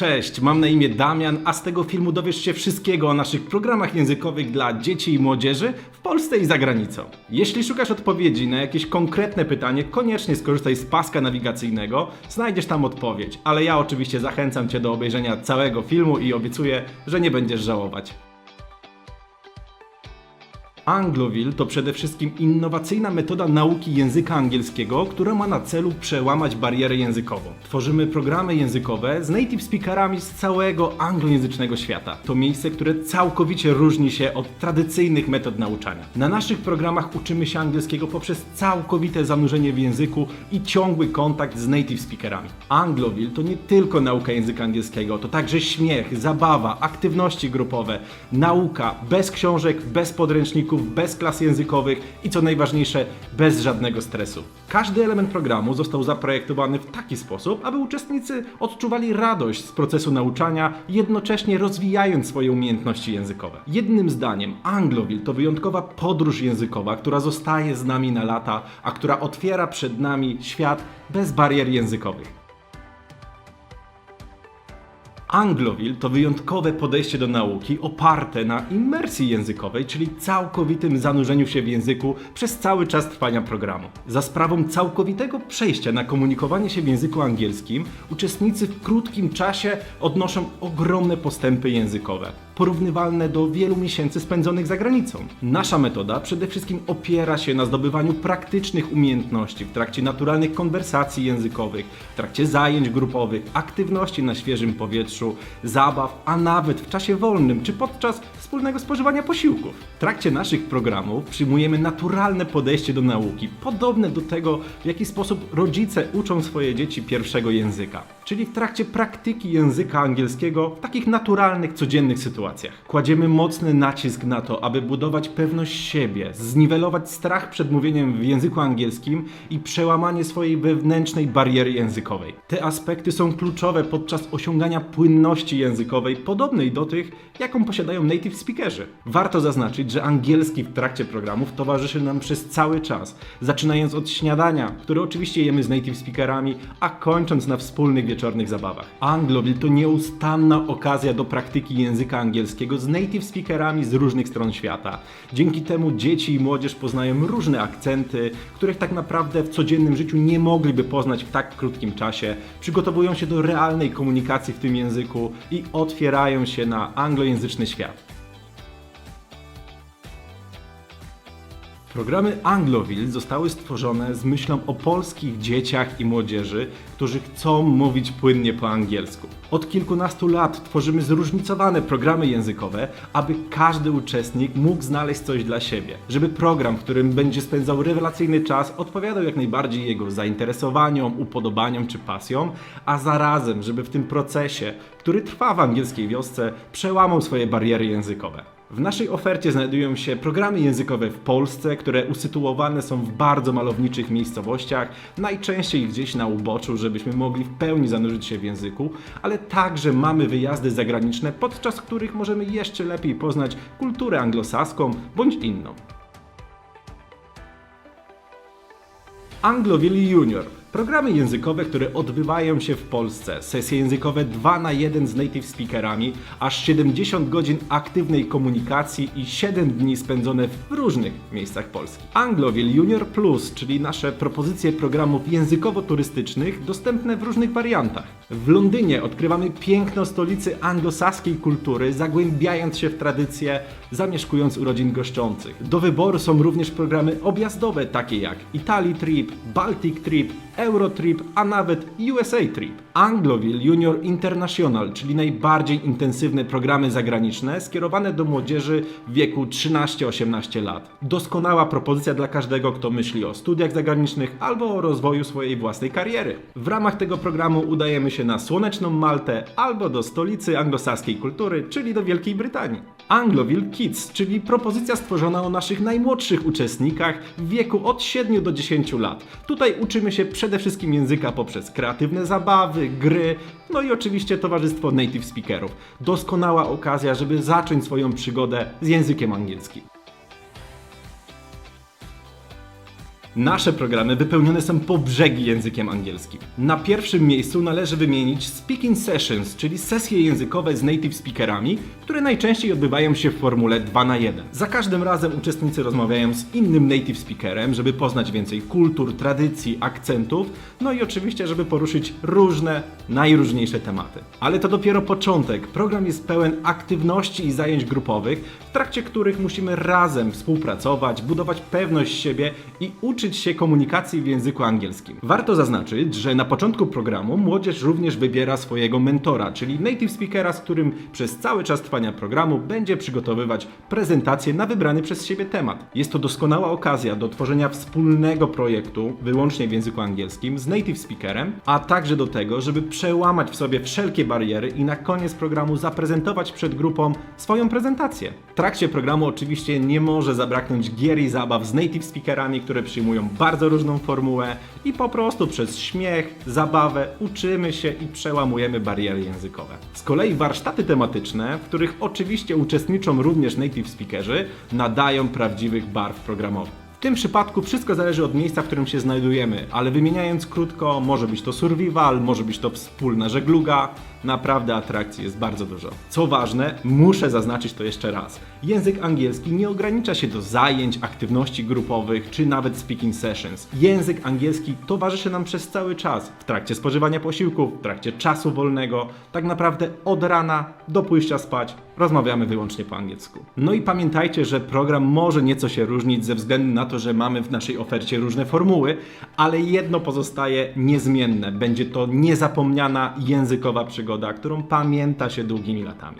Cześć, mam na imię Damian, a z tego filmu dowiesz się wszystkiego o naszych programach językowych dla dzieci i młodzieży w Polsce i za granicą. Jeśli szukasz odpowiedzi na jakieś konkretne pytanie, koniecznie skorzystaj z paska nawigacyjnego, znajdziesz tam odpowiedź, ale ja oczywiście zachęcam Cię do obejrzenia całego filmu i obiecuję, że nie będziesz żałować. Angloville to przede wszystkim innowacyjna metoda nauki języka angielskiego, która ma na celu przełamać barierę językową. Tworzymy programy językowe z native speakerami z całego anglojęzycznego świata. To miejsce, które całkowicie różni się od tradycyjnych metod nauczania. Na naszych programach uczymy się angielskiego poprzez całkowite zanurzenie w języku i ciągły kontakt z native speakerami. Angloville to nie tylko nauka języka angielskiego, to także śmiech, zabawa, aktywności grupowe, nauka bez książek, bez podręczników, bez klas językowych i co najważniejsze, bez żadnego stresu. Każdy element programu został zaprojektowany w taki sposób, aby uczestnicy odczuwali radość z procesu nauczania, jednocześnie rozwijając swoje umiejętności językowe. Jednym zdaniem, Angloville to wyjątkowa podróż językowa, która zostaje z nami na lata, a która otwiera przed nami świat bez barier językowych. Angloville to wyjątkowe podejście do nauki oparte na imersji językowej, czyli całkowitym zanurzeniu się w języku przez cały czas trwania programu. Za sprawą całkowitego przejścia na komunikowanie się w języku angielskim, uczestnicy w krótkim czasie odnoszą ogromne postępy językowe, porównywalne do wielu miesięcy spędzonych za granicą. Nasza metoda przede wszystkim opiera się na zdobywaniu praktycznych umiejętności w trakcie naturalnych konwersacji językowych, w trakcie zajęć grupowych, aktywności na świeżym powietrzu, zabaw, a nawet w czasie wolnym czy podczas wspólnego spożywania posiłków. W trakcie naszych programów przyjmujemy naturalne podejście do nauki, podobne do tego, w jaki sposób rodzice uczą swoje dzieci pierwszego języka, czyli w trakcie praktyki języka angielskiego w takich naturalnych, codziennych sytuacjach. Kładziemy mocny nacisk na to, aby budować pewność siebie, zniwelować strach przed mówieniem w języku angielskim i przełamanie swojej wewnętrznej bariery językowej. Te aspekty są kluczowe podczas osiągania płynności językowej, podobnej do tych, jaką posiadają native speakerzy. Warto zaznaczyć, że angielski w trakcie programów towarzyszy nam przez cały czas, zaczynając od śniadania, które oczywiście jemy z native speakerami, a kończąc na wspólnych wieczornych zabawach. Angloville to nieustanna okazja do praktyki języka angielskiego z native speakerami z różnych stron świata. Dzięki temu dzieci i młodzież poznają różne akcenty, których tak naprawdę w codziennym życiu nie mogliby poznać w tak krótkim czasie, przygotowują się do realnej komunikacji w tym języku i otwierają się na anglojęzyczny świat. Programy Angloville zostały stworzone z myślą o polskich dzieciach i młodzieży, którzy chcą mówić płynnie po angielsku. Od kilkunastu lat tworzymy zróżnicowane programy językowe, aby każdy uczestnik mógł znaleźć coś dla siebie. Żeby program, w którym będzie spędzał rewelacyjny czas, odpowiadał jak najbardziej jego zainteresowaniom, upodobaniom czy pasjom, a zarazem, żeby w tym procesie, który trwa w angielskiej wiosce, przełamał swoje bariery językowe. W naszej ofercie znajdują się programy językowe w Polsce, które usytuowane są w bardzo malowniczych miejscowościach, najczęściej gdzieś na uboczu, żebyśmy mogli w pełni zanurzyć się w języku, ale także mamy wyjazdy zagraniczne, podczas których możemy jeszcze lepiej poznać kulturę anglosaską bądź inną. Angloville Junior. Programy językowe, które odbywają się w Polsce. Sesje językowe 2 na 1 z native speakerami, aż 70 godzin aktywnej komunikacji i 7 dni spędzone w różnych miejscach Polski. Angloville Junior Plus, czyli nasze propozycje programów językowo-turystycznych dostępne w różnych wariantach. W Londynie odkrywamy piękno stolicy anglosaskiej kultury, zagłębiając się w tradycje, zamieszkując urodzin goszczących. Do wyboru są również programy objazdowe, takie jak Italy Trip, Baltic Trip, Eurotrip, a nawet USA Trip. Angloville Junior International, czyli najbardziej intensywne programy zagraniczne skierowane do młodzieży w wieku 13-18 lat. Doskonała propozycja dla każdego, kto myśli o studiach zagranicznych albo o rozwoju swojej własnej kariery. W ramach tego programu udajemy się na słoneczną Maltę albo do stolicy anglosaskiej kultury, czyli do Wielkiej Brytanii. Angloville Kids, czyli propozycja stworzona o naszych najmłodszych uczestnikach w wieku od 7 do 10 lat. Tutaj uczymy się przede wszystkim języka poprzez kreatywne zabawy, gry, no i oczywiście towarzystwo native speakerów. Doskonała okazja, żeby zacząć swoją przygodę z językiem angielskim. Nasze programy wypełnione są po brzegi językiem angielskim. Na pierwszym miejscu należy wymienić Speaking Sessions, czyli sesje językowe z native speakerami, które najczęściej odbywają się w formule 2 na 1. Za każdym razem uczestnicy rozmawiają z innym native speakerem, żeby poznać więcej kultur, tradycji, akcentów, no i oczywiście, żeby poruszyć różne, najróżniejsze tematy. Ale to dopiero początek. Program jest pełen aktywności i zajęć grupowych, w trakcie których musimy razem współpracować, budować pewność siebie i uczyć się komunikacji w języku angielskim. Warto zaznaczyć, że na początku programu młodzież również wybiera swojego mentora, czyli native speakera, z którym przez cały czas trwania programu będzie przygotowywać prezentację na wybrany przez siebie temat. Jest to doskonała okazja do tworzenia wspólnego projektu wyłącznie w języku angielskim z native speakerem, a także do tego, żeby przełamać w sobie wszelkie bariery i na koniec programu zaprezentować przed grupą swoją prezentację. W trakcie programu oczywiście nie może zabraknąć gier i zabaw z native speakerami, które przyjmują bardzo różną formułę i po prostu przez śmiech, zabawę uczymy się i przełamujemy bariery językowe. Z kolei warsztaty tematyczne, w których oczywiście uczestniczą również native speakerzy, nadają prawdziwych barw programowych. W tym przypadku wszystko zależy od miejsca, w którym się znajdujemy, ale wymieniając krótko, może być to survival, może być to wspólna żegluga. Naprawdę atrakcji jest bardzo dużo. Co ważne, muszę zaznaczyć to jeszcze raz. Język angielski nie ogranicza się do zajęć, aktywności grupowych czy nawet speaking sessions. Język angielski towarzyszy nam przez cały czas. W trakcie spożywania posiłków, w trakcie czasu wolnego, tak naprawdę od rana do pójścia spać rozmawiamy wyłącznie po angielsku. No i pamiętajcie, że program może nieco się różnić ze względu na to, że mamy w naszej ofercie różne formuły, ale jedno pozostaje niezmienne. Będzie to niezapomniana językowa przygoda, którą pamięta się długimi latami.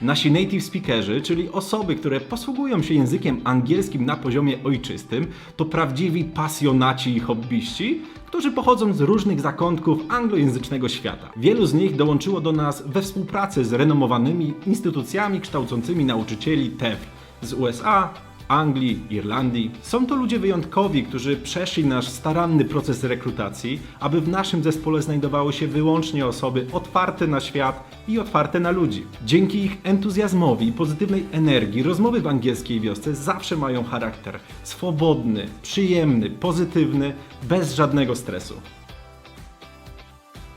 Nasi native speakerzy, czyli osoby, które posługują się językiem angielskim na poziomie ojczystym, to prawdziwi pasjonaci i hobbyści, którzy pochodzą z różnych zakątków anglojęzycznego świata. Wielu z nich dołączyło do nas we współpracy z renomowanymi instytucjami kształcącymi nauczycieli TEF z USA, Anglii, Irlandii. Są to ludzie wyjątkowi, którzy przeszli nasz staranny proces rekrutacji, aby w naszym zespole znajdowały się wyłącznie osoby otwarte na świat i otwarte na ludzi. Dzięki ich entuzjazmowi i pozytywnej energii rozmowy w angielskiej wiosce zawsze mają charakter swobodny, przyjemny, pozytywny, bez żadnego stresu.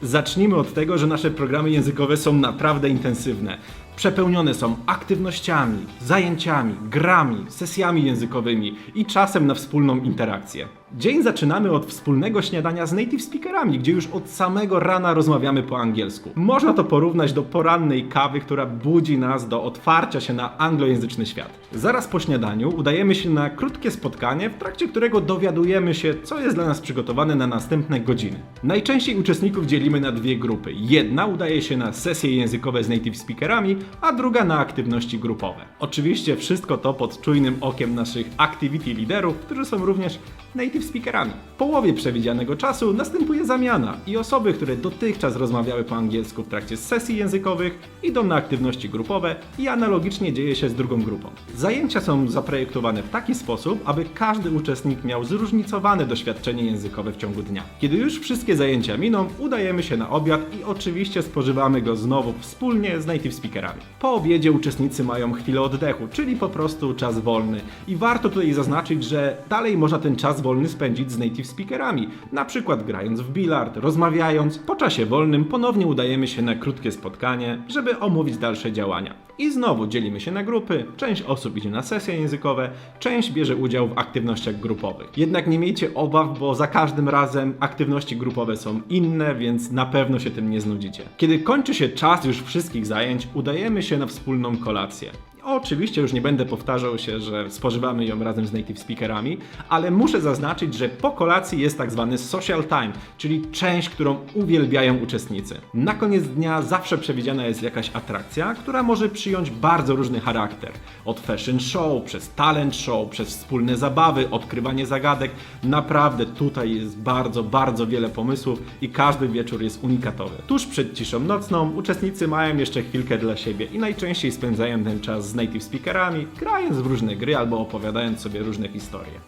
Zacznijmy od tego, że nasze programy językowe są naprawdę intensywne. Przepełnione są aktywnościami, zajęciami, grami, sesjami językowymi i czasem na wspólną interakcję. Dzień zaczynamy od wspólnego śniadania z native speakerami, gdzie już od samego rana rozmawiamy po angielsku. Można to porównać do porannej kawy, która budzi nas do otwarcia się na anglojęzyczny świat. Zaraz po śniadaniu udajemy się na krótkie spotkanie, w trakcie którego dowiadujemy się, co jest dla nas przygotowane na następne godziny. Najczęściej uczestników dzielimy na dwie grupy. Jedna udaje się na sesje językowe z native speakerami, a druga na aktywności grupowe. Oczywiście wszystko to pod czujnym okiem naszych activity liderów, którzy są również native speakerami. W połowie przewidzianego czasu następuje zamiana i osoby, które dotychczas rozmawiały po angielsku w trakcie sesji językowych, idą na aktywności grupowe i analogicznie dzieje się z drugą grupą. Zajęcia są zaprojektowane w taki sposób, aby każdy uczestnik miał zróżnicowane doświadczenie językowe w ciągu dnia. Kiedy już wszystkie zajęcia miną, udajemy się na obiad i oczywiście spożywamy go znowu wspólnie z native speakerami. Po obiedzie uczestnicy mają chwilę oddechu, czyli po prostu czas wolny. I warto tutaj zaznaczyć, że dalej można ten czas wolny spędzić z native speakerami, na przykład grając w bilard, rozmawiając. Po czasie wolnym ponownie udajemy się na krótkie spotkanie, żeby omówić dalsze działania. I znowu dzielimy się na grupy, część osób idzie na sesje językowe, część bierze udział w aktywnościach grupowych. Jednak nie miejcie obaw, bo za każdym razem aktywności grupowe są inne, więc na pewno się tym nie znudzicie. Kiedy kończy się czas już wszystkich zajęć, udajemy się na wspólną kolację. Oczywiście już nie będę powtarzał się, że spożywamy ją razem z native speakerami, ale muszę zaznaczyć, że po kolacji jest tak zwany social time, czyli część, którą uwielbiają uczestnicy. Na koniec dnia zawsze przewidziana jest jakaś atrakcja, która może przyjąć bardzo różny charakter. Od fashion show, przez talent show, przez wspólne zabawy, odkrywanie zagadek. Naprawdę tutaj jest bardzo, bardzo wiele pomysłów i każdy wieczór jest unikatowy. Tuż przed ciszą nocną uczestnicy mają jeszcze chwilkę dla siebie i najczęściej spędzają ten czas z native speakerami, grając w różne gry albo opowiadając sobie różne historie.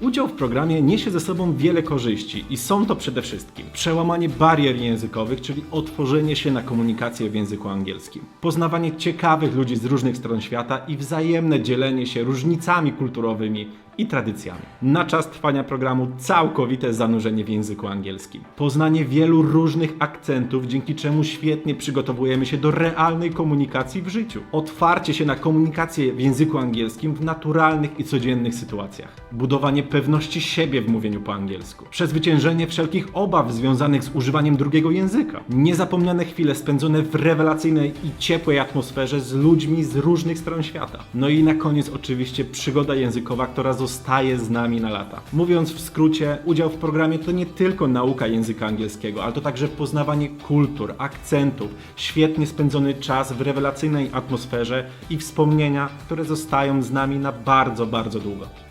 Udział w programie niesie ze sobą wiele korzyści i są to przede wszystkim przełamanie barier językowych, czyli otworzenie się na komunikację w języku angielskim, poznawanie ciekawych ludzi z różnych stron świata i wzajemne dzielenie się różnicami kulturowymi i tradycjami. Na czas trwania programu całkowite zanurzenie w języku angielskim. Poznanie wielu różnych akcentów, dzięki czemu świetnie przygotowujemy się do realnej komunikacji w życiu. Otwarcie się na komunikację w języku angielskim w naturalnych i codziennych sytuacjach. Budowanie pewności siebie w mówieniu po angielsku. Przezwyciężenie wszelkich obaw związanych z używaniem drugiego języka. Niezapomniane chwile spędzone w rewelacyjnej i ciepłej atmosferze z ludźmi z różnych stron świata. No i na koniec oczywiście przygoda językowa, która zostaje z nami na lata. Mówiąc w skrócie, udział w programie to nie tylko nauka języka angielskiego, ale to także poznawanie kultur, akcentów, świetnie spędzony czas w rewelacyjnej atmosferze i wspomnienia, które zostają z nami na bardzo, bardzo długo.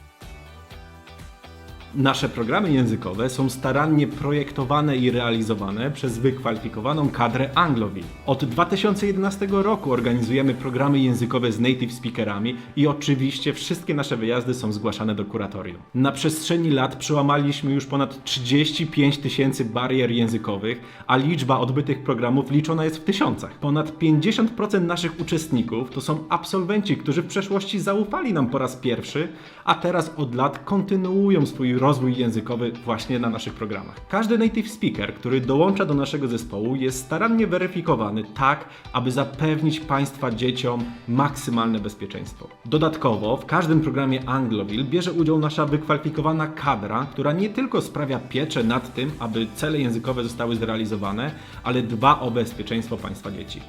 Nasze programy językowe są starannie projektowane i realizowane przez wykwalifikowaną kadrę Angloville. Od 2011 roku organizujemy programy językowe z native speakerami i oczywiście wszystkie nasze wyjazdy są zgłaszane do kuratorium. Na przestrzeni lat przełamaliśmy już ponad 35 tysięcy barier językowych, a liczba odbytych programów liczona jest w tysiącach. Ponad 50% naszych uczestników to są absolwenci, którzy w przeszłości zaufali nam po raz pierwszy, a teraz od lat kontynuują swój rozwój językowy właśnie na naszych programach. Każdy native speaker, który dołącza do naszego zespołu, jest starannie weryfikowany tak, aby zapewnić Państwa dzieciom maksymalne bezpieczeństwo. Dodatkowo w każdym programie Angloville bierze udział nasza wykwalifikowana kadra, która nie tylko sprawia pieczę nad tym, aby cele językowe zostały zrealizowane, ale dba o bezpieczeństwo Państwa dzieci.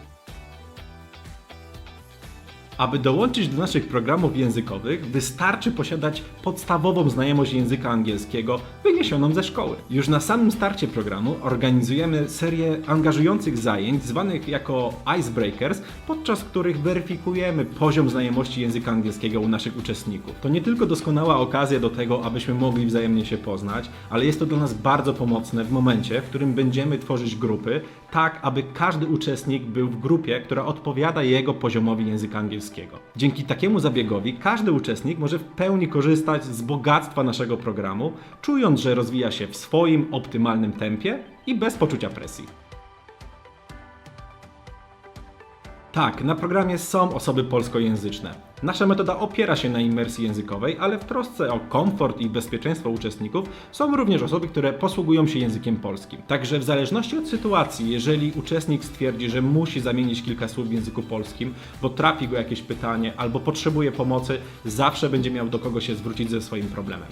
Aby dołączyć do naszych programów językowych, wystarczy posiadać podstawową znajomość języka angielskiego wyniesioną ze szkoły. Już na samym starcie programu organizujemy serię angażujących zajęć zwanych jako Icebreakers, podczas których weryfikujemy poziom znajomości języka angielskiego u naszych uczestników. To nie tylko doskonała okazja do tego, abyśmy mogli wzajemnie się poznać, ale jest to dla nas bardzo pomocne w momencie, w którym będziemy tworzyć grupy, tak aby każdy uczestnik był w grupie, która odpowiada jego poziomowi języka angielskiego. Dzięki takiemu zabiegowi każdy uczestnik może w pełni korzystać z bogactwa naszego programu, czując, że rozwija się w swoim optymalnym tempie i bez poczucia presji. Tak, na programie są osoby polskojęzyczne. Nasza metoda opiera się na imersji językowej, ale w trosce o komfort i bezpieczeństwo uczestników są również osoby, które posługują się językiem polskim. Także w zależności od sytuacji, jeżeli uczestnik stwierdzi, że musi zamienić kilka słów w języku polskim, bo trafi go jakieś pytanie albo potrzebuje pomocy, zawsze będzie miał do kogo się zwrócić ze swoim problemem.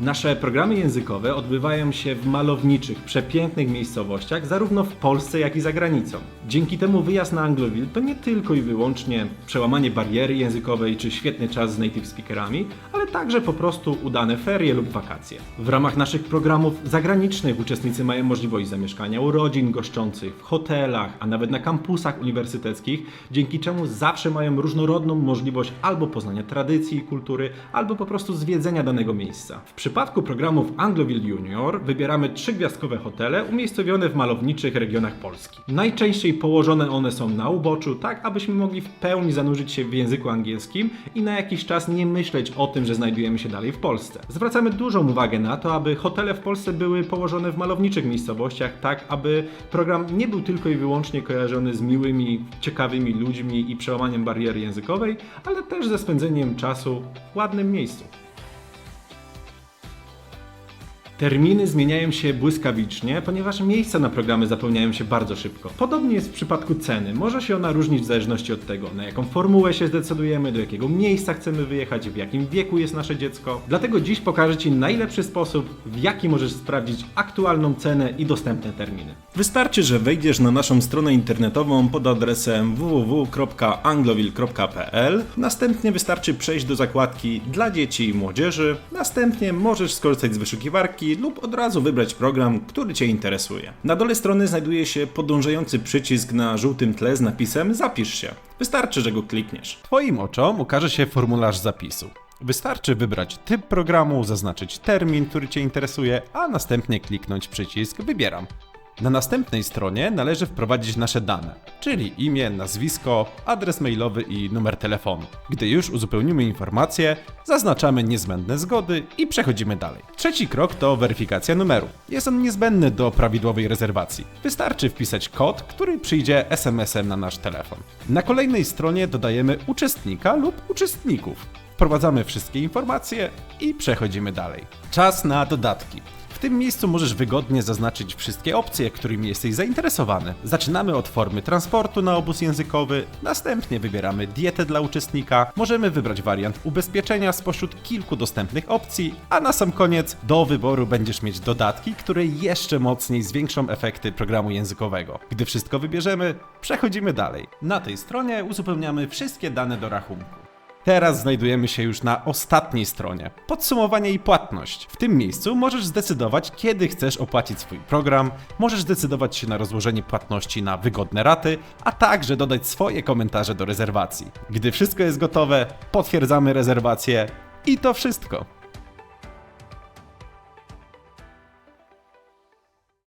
Nasze programy językowe odbywają się w malowniczych, przepięknych miejscowościach, zarówno w Polsce, jak i za granicą. Dzięki temu wyjazd na Angloville to nie tylko i wyłącznie przełamanie bariery językowej czy świetny czas z native speakerami, ale także po prostu udane ferie lub wakacje. W ramach naszych programów zagranicznych uczestnicy mają możliwość zamieszkania u rodzin goszczących, w hotelach, a nawet na kampusach uniwersyteckich, dzięki czemu zawsze mają różnorodną możliwość albo poznania tradycji i kultury, albo po prostu zwiedzenia danego miejsca. W przypadku programów Angloville Junior wybieramy trzygwiazdkowe hotele umiejscowione w malowniczych regionach Polski. Najczęściej położone one są na uboczu, tak abyśmy mogli w pełni zanurzyć się w języku angielskim i na jakiś czas nie myśleć o tym, że znajdujemy się dalej w Polsce. Zwracamy dużą uwagę na to, aby hotele w Polsce były położone w malowniczych miejscowościach, tak aby program nie był tylko i wyłącznie kojarzony z miłymi, ciekawymi ludźmi i przełamaniem bariery językowej, ale też ze spędzeniem czasu w ładnym miejscu. Terminy zmieniają się błyskawicznie, ponieważ miejsca na programy zapełniają się bardzo szybko. Podobnie jest w przypadku ceny. Może się ona różnić w zależności od tego, na jaką formułę się zdecydujemy, do jakiego miejsca chcemy wyjechać, w jakim wieku jest nasze dziecko. Dlatego dziś pokażę Ci najlepszy sposób, w jaki możesz sprawdzić aktualną cenę i dostępne terminy. Wystarczy, że wejdziesz na naszą stronę internetową pod adresem www.angloville.pl. Następnie wystarczy przejść do zakładki dla dzieci i młodzieży. Następnie możesz skorzystać z wyszukiwarki lub od razu wybrać program, który Cię interesuje. Na dole strony znajduje się podążający przycisk na żółtym tle z napisem Zapisz się. Wystarczy, że go klikniesz. Twoim oczom ukaże się formularz zapisu. Wystarczy wybrać typ programu, zaznaczyć termin, który Cię interesuje, a następnie kliknąć przycisk Wybieram. Na następnej stronie należy wprowadzić nasze dane, czyli imię, nazwisko, adres mailowy i numer telefonu. Gdy już uzupełnimy informacje, zaznaczamy niezbędne zgody i przechodzimy dalej. Trzeci krok to weryfikacja numeru. Jest on niezbędny do prawidłowej rezerwacji. Wystarczy wpisać kod, który przyjdzie SMS-em na nasz telefon. Na kolejnej stronie dodajemy uczestnika lub uczestników. Wprowadzamy wszystkie informacje i przechodzimy dalej. Czas na dodatki. Tym miejscu możesz wygodnie zaznaczyć wszystkie opcje, którymi jesteś zainteresowany. Zaczynamy od formy transportu na obóz językowy, następnie wybieramy dietę dla uczestnika, możemy wybrać wariant ubezpieczenia spośród kilku dostępnych opcji, a na sam koniec do wyboru będziesz mieć dodatki, które jeszcze mocniej zwiększą efekty programu językowego. Gdy wszystko wybierzemy, przechodzimy dalej. Na tej stronie uzupełniamy wszystkie dane do rachunku. Teraz znajdujemy się już na ostatniej stronie. Podsumowanie i płatność. W tym miejscu możesz zdecydować, kiedy chcesz opłacić swój program, możesz zdecydować się na rozłożenie płatności na wygodne raty, a także dodać swoje komentarze do rezerwacji. Gdy wszystko jest gotowe, potwierdzamy rezerwację i to wszystko.